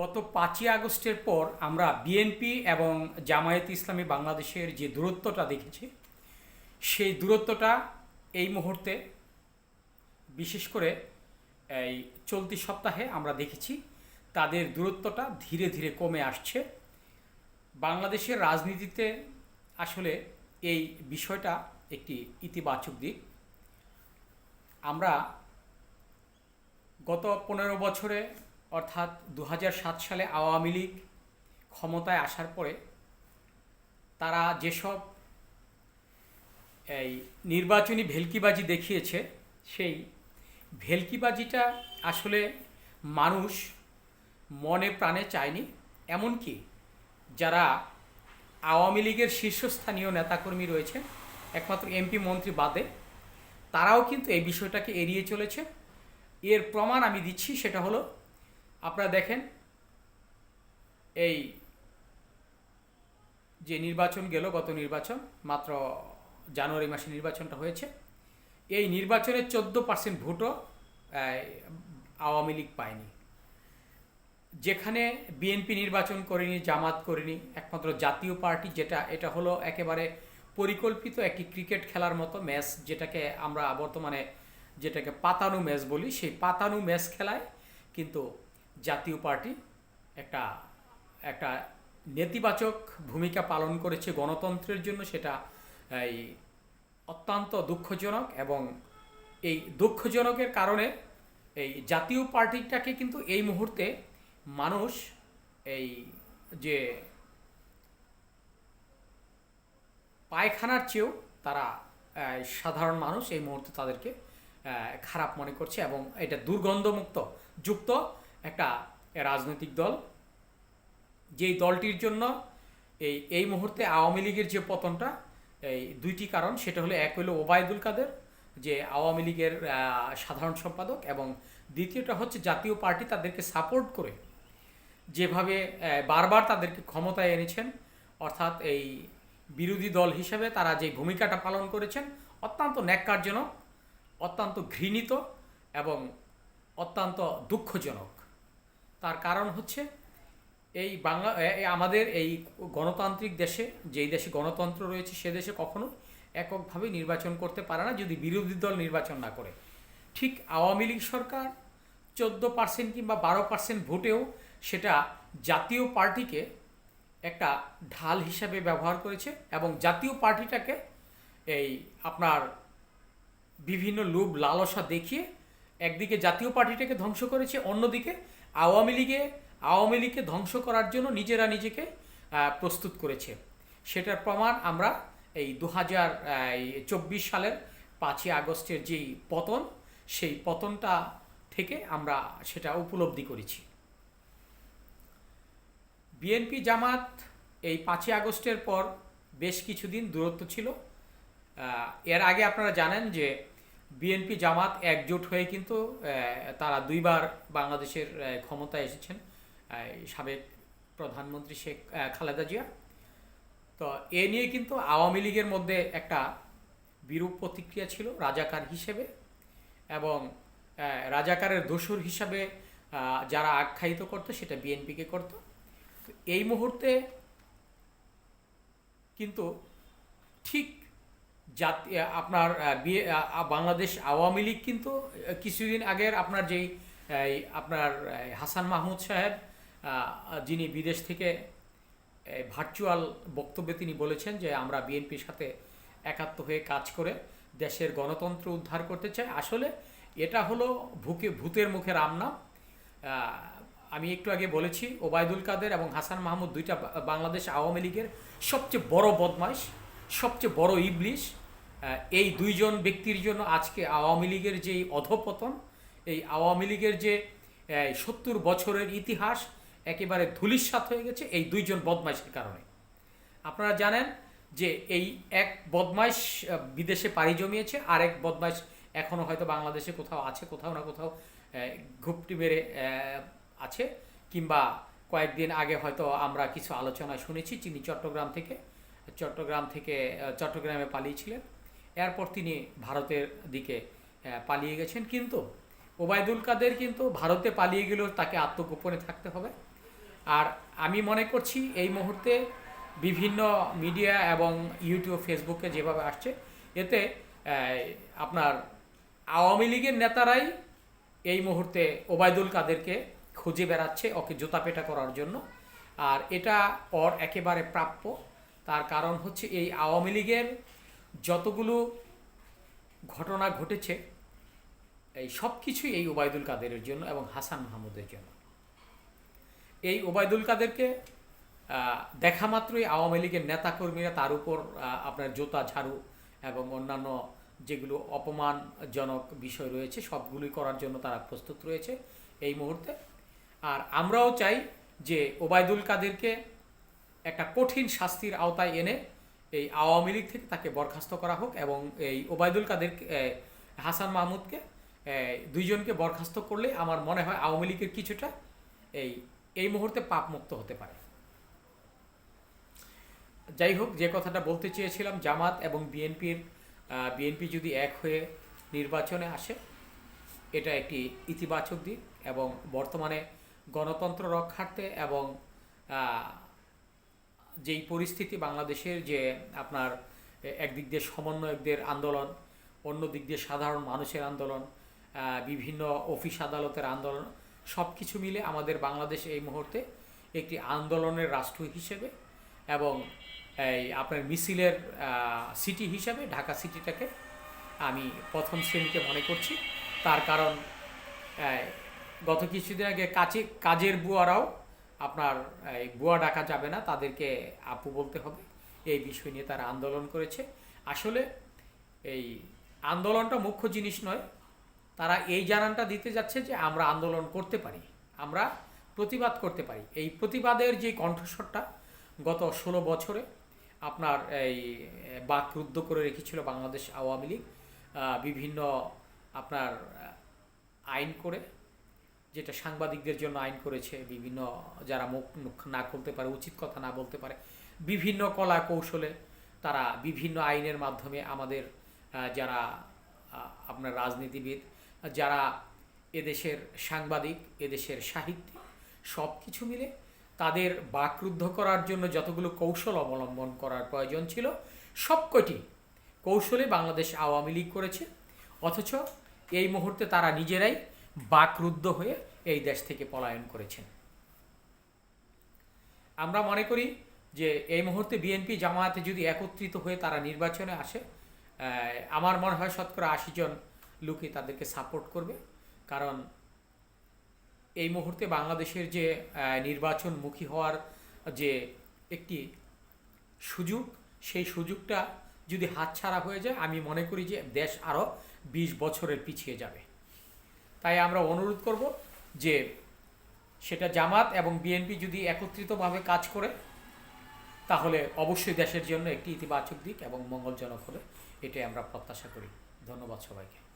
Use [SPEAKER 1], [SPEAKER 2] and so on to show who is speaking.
[SPEAKER 1] গত পাঁচই আগস্টের পর আমরা বিএনপি এবং জামায়াত ইসলামী বাংলাদেশের যে দূরত্বটা দেখেছি, সেই দূরত্বটা এই মুহূর্তে বিশেষ করে এই চলতি সপ্তাহে আমরা দেখেছি, তাদের দূরত্বটা ধীরে ধীরে কমে আসছে। বাংলাদেশের রাজনীতিতে আসলে এই বিষয়টা একটি ইতিবাচক দিক। আমরা গত পনেরো বছরে অর্থাৎ দু হাজার সাত সালে আওয়ামী লীগ ক্ষমতায় আসার পরে তারা যেসব এই নির্বাচনী ভেলকিবাজি দেখিয়েছে, সেই ভেলকিবাজিটা আসলে মানুষ মনে প্রাণে চায়নি। এমনকি যারা আওয়ামী লীগের শীর্ষস্থানীয় নেতাকর্মী রয়েছে একমাত্র এমপি মন্ত্রী বাদে, তারাও কিন্তু এই বিষয়টাকে এড়িয়ে চলেছে। এর প্রমাণ আমি দিচ্ছি, সেটা হলো আপনারা দেখেন, এই যে নির্বাচন গেল, গত নির্বাচন, মাত্র জানুয়ারি মাসে নির্বাচনটা হয়েছে। এই নির্বাচনের চোদ্দ পার্সেন্ট ভোটও আওয়ামী লীগ পায়নি। যেখানে বিএনপি নির্বাচন করেনি, জামাত করেনি, একমাত্র জাতীয় পার্টি যেটা, এটা হলো একেবারে পরিকল্পিত একটি ক্রিকেট খেলার মতো ম্যাচ, যেটাকে আমরা বর্তমানে যেটাকে পাতানু ম্যাচ বলি। সেই পাতানু ম্যাচ খেলায় কিন্তু জাতীয় পার্টি একটা একটা নেতিবাচক ভূমিকা পালন করেছে গণতন্ত্রের জন্য সেটা, এই, অত্যন্ত দুঃখজনক এবং এই দুঃখজনকের কারণে এই জাতীয় পার্টিটাকে কিন্তু এই মুহূর্তে মানুষ এই যে পায়খানার চেয়েও তারা সাধারণ মানুষ এই মুহূর্তে তাদেরকে খারাপ মনে করছে এবং এটা দুর্গন্ধমুক্ত, যুক্ত একটা রাজনৈতিক দল। যেই দলটির জন্য এই এই মুহূর্তে আওয়ামী লীগের যে পতনটা, এই দুইটি কারণ, সেটা হলো এক হলো ওবায়দুল কাদের, যে আওয়ামী লীগের সাধারণ সম্পাদক, এবং দ্বিতীয়টা হচ্ছে জাতীয় পার্টি তাদেরকে সাপোর্ট করে যেভাবে বারবার তাদেরকে ক্ষমতায় এনেছেন। অর্থাৎ এই বিরোধী দল হিসেবে তারা যে ভূমিকাটা পালন করেছেন, অত্যন্ত ন্যাক্কারজনক, অত্যন্ত ঘৃণিত এবং অত্যন্ত দুঃখজনক। তার কারণ হচ্ছে এই বাংলা আমাদের এই গণতান্ত্রিক দেশে, যেই দেশে গণতন্ত্র রয়েছে, সে দেশে কখনো এককভাবে নির্বাচন করতে পারে না যদি বিরোধী দল নির্বাচন না করে। ঠিক আওয়ামী লীগ সরকার চোদ্দ পার্সেন্ট কিংবা বারো পার্সেন্ট ভোটেও সেটা জাতীয় পার্টিকে একটা ঢাল হিসাবে ব্যবহার করেছে এবং জাতীয় পার্টিটাকে এই আপনার বিভিন্ন লোভ লালসা দেখিয়ে একদিকে জাতীয় পার্টিটাকে ধ্বংস করেছে, অন্যদিকে আওয়ামী লীগে, আওয়ামী লীগকে ধ্বংস করার জন্য নিজেরা নিজেকে প্রস্তুত করেছে। সেটার প্রমাণ আমরা এই দু হাজার চব্বিশ সালের পাঁচই আগস্টের যেই পতন, সেই পতনটা থেকে আমরা সেটা উপলব্ধি করেছি। বিএনপি জামাত এই পাঁচই আগস্টের পর বেশ কিছুদিন দূরত্ব ছিল। এর আগে আপনারা জানেন যে বিএনপি জামাত একজোট হয়ে কিন্তু তারা দুইবার বাংলাদেশের ক্ষমতায় এসেছেন সাবেক প্রধানমন্ত্রী শেখ খালেদা জিয়া। তো এ নিয়ে কিন্তু আওয়ামী লীগের মধ্যে একটা বিরূপ প্রতিক্রিয়া ছিল রাজাকার হিসেবে এবং রাজাকারের দোসর হিসাবে যারা আখ্যায়িত করতো সেটা বিএনপিকে করত। এই মুহূর্তে কিন্তু ঠিক জাতি আপনার বাংলাদেশ আওয়ামী লীগ কিন্তু কিছুদিন আগের আপনার যেই আপনার হাসান মাহমুদ সাহেব যিনি বিদেশ থেকে ভার্চুয়াল বক্তব্যে তিনি বলেছেন যে আমরা বিএনপির সাথে একাত্ম হয়ে কাজ করে দেশের গণতন্ত্র উদ্ধার করতে চাই। আসলে এটা হলো ভুকে, ভূতের মুখে রাম নাম। আমি একটু আগে বলেছি, ওবায়দুল কাদের এবং হাসান মাহমুদ দুইটা বাংলাদেশ আওয়ামী লীগের সবচেয়ে বড় বদমাইশ, সবচেয়ে বড় ইবলিশ এই দুইজন ব্যক্তির জন্য আজকে আওয়ামী লীগের যে অধপতন, এই আওয়ামী লীগের যে সত্তর বছরের ইতিহাস একেবারে ধুলিস্বাত হয়ে গেছে এই দুইজন বদমাইশের কারণে। আপনারা জানেন যে এই এক বদমাইশ বিদেশে পাড়ি জমিয়েছে আর এক বদমাইশ এখনও হয়তো বাংলাদেশে কোথাও আছে, কোথাও না কোথাও ঘুপটি মেরে আছে কিংবা কয়েকদিন আগে হয়তো আমরা কিছু আলোচনা শুনেছি তিনি চট্টগ্রাম থেকে চট্টগ্রাম থেকে চট্টগ্রামে পালিয়েছিলেন। এরপর তিনি ভারতের দিকে পালিয়ে গেছেন। কিন্তু ওবায়দুল কাদের কিন্তু ভারতে পালিয়ে গেলেও তাকে আত্মগোপনে থাকতে হবে। আর আমি মনে করছি এই মুহূর্তে বিভিন্ন মিডিয়া এবং ইউটিউব, ফেসবুকে যেভাবে আসছে, এতে আপনার আওয়ামী লীগের নেতারাই এই মুহূর্তে ওবায়দুল কাদেরকে খুঁজে বেড়াচ্ছে ওকে জুতা পেটা করার জন্য। আর এটা ওর একেবারে প্রাপ্য। তার কারণ হচ্ছে এই আওয়ামী লীগের যতগুলো ঘটনা ঘটেছে, এই সব কিছুই এই ওবায়দুল কাদেরের জন্য এবং হাসান মাহমুদের জন্য। এই ওবায়দুল কাদেরকে দেখা মাত্রই আওয়ামী লীগের নেতাকর্মীরা তার উপর আপনার জোতা, ঝাড়ু এবং অন্যান্য যেগুলো অপমানজনক বিষয় রয়েছে, সবগুলোই করার জন্য তারা প্রস্তুত রয়েছে এই মুহূর্তে। আর আমরাও চাই যে ওবায়দুল কাদেরকে একটা কঠিন শাস্তির আওতায় এনে এই আওয়ামী লীগ থেকে তাকে বরখাস্ত করা হোক এবং এই ওবায়দুল কাদের হাসান মাহমুদকে দুইজনকে বরখাস্ত করলে আমার মনে হয় আওয়ামী লীগের কিছুটা এই এই মুহূর্তে পাপ মুক্ত হতে পারে। যাই হোক, যে কথাটা বলতে চেয়েছিলাম, জামাত এবং বিএনপির বিএনপি যদি এক হয়ে নির্বাচনে আসে, এটা একটি ইতিবাচক দিক এবং বর্তমানে গণতন্ত্র রক্ষার্থে এবং যেই পরিস্থিতি বাংলাদেশের যে আপনার একদিক দিয়ে সমন্বয়কদের আন্দোলন, অন্য দিক দিয়ে সাধারণ মানুষের আন্দোলন বিভিন্ন অফিস আদালতের আন্দোলন সব কিছু মিলে আমাদের বাংলাদেশ এই মুহূর্তে একটি আন্দোলনের রাষ্ট্র হিসেবে এবং এই আপনার মিছিলের সিটি হিসেবে ঢাকা সিটিটাকে আমি প্রথম শ্রেণীতে মনে করছি। তার কারণ গত কিছুদিন আগে কাজে কাজের বুয়ারাও আপনার, এই, বুয়া ডাকা যাবে না, তাদেরকে আপু বলতে হবে। এই বিষয় নিয়ে তারা আন্দোলন করেছে। আসলে এই আন্দোলনটা মুখ্য জিনিস নয়, তারা এই জানানটা দিতে যাচ্ছে যে আমরা আন্দোলন করতে পারি, আমরা প্রতিবাদ করতে পারি। এই প্রতিবাদের যে কণ্ঠস্বরটা গত ষোলো বছরে আপনার, এই বাকরুদ্ধ করে রেখেছিল বাংলাদেশ আওয়ামী লীগ বিভিন্ন আপনার আইন করে যেটা সাংবাদিকদের জন্য আইন করেছে, বিভিন্ন যারা মুখ মুখ না খুলতে পারে, উচিত কথা না বলতে পারে, বিভিন্ন কলা কৌশলে তারা বিভিন্ন আইনের মাধ্যমে আমাদের যারা আপনার রাজনীতিবিদ, যারা এদেশের সাংবাদিক, এদেশের সাহিত্যিক সব কিছু মিলে তাদের বাকরুদ্ধ করার জন্য যতগুলো কৌশল অবলম্বন করার প্রয়োজন ছিল, সবকটি কৌশলে বাংলাদেশ আওয়ামী লীগ করেছে, অথচ এই মুহূর্তে তারা নিজেরাই বাকরুদ্ধ হয়ে এই দেশ থেকে পলায়ন করেছেন। আমরা মনে করি যে এই মুহূর্তে বিএনপি জামায়াতে যদি একত্রিত হয়ে তারা নির্বাচনে আসে আমার মনে হয় শতকরা আশি জন লোকই তাদেরকে সাপোর্ট করবে। কারণ এই মুহূর্তে বাংলাদেশের যে নির্বাচনমুখী হওয়ার যে একটি সুযোগ, সেই সুযোগটা যদি হাতছাড়া হয়ে যায়, আমি মনে করি যে দেশ আরও বিশ বছরের পিছিয়ে যাবে। তাই আমরা অনুরোধ করব যে সেটা জামাত এবং বিএনপি যদি একত্রিতভাবে কাজ করে, তাহলে অবশ্যই দেশের জন্য একটি ইতিবাচক দিক এবং মঙ্গলজনক হবে এটাই আমরা প্রত্যাশা করি। ধন্যবাদ সবাইকে।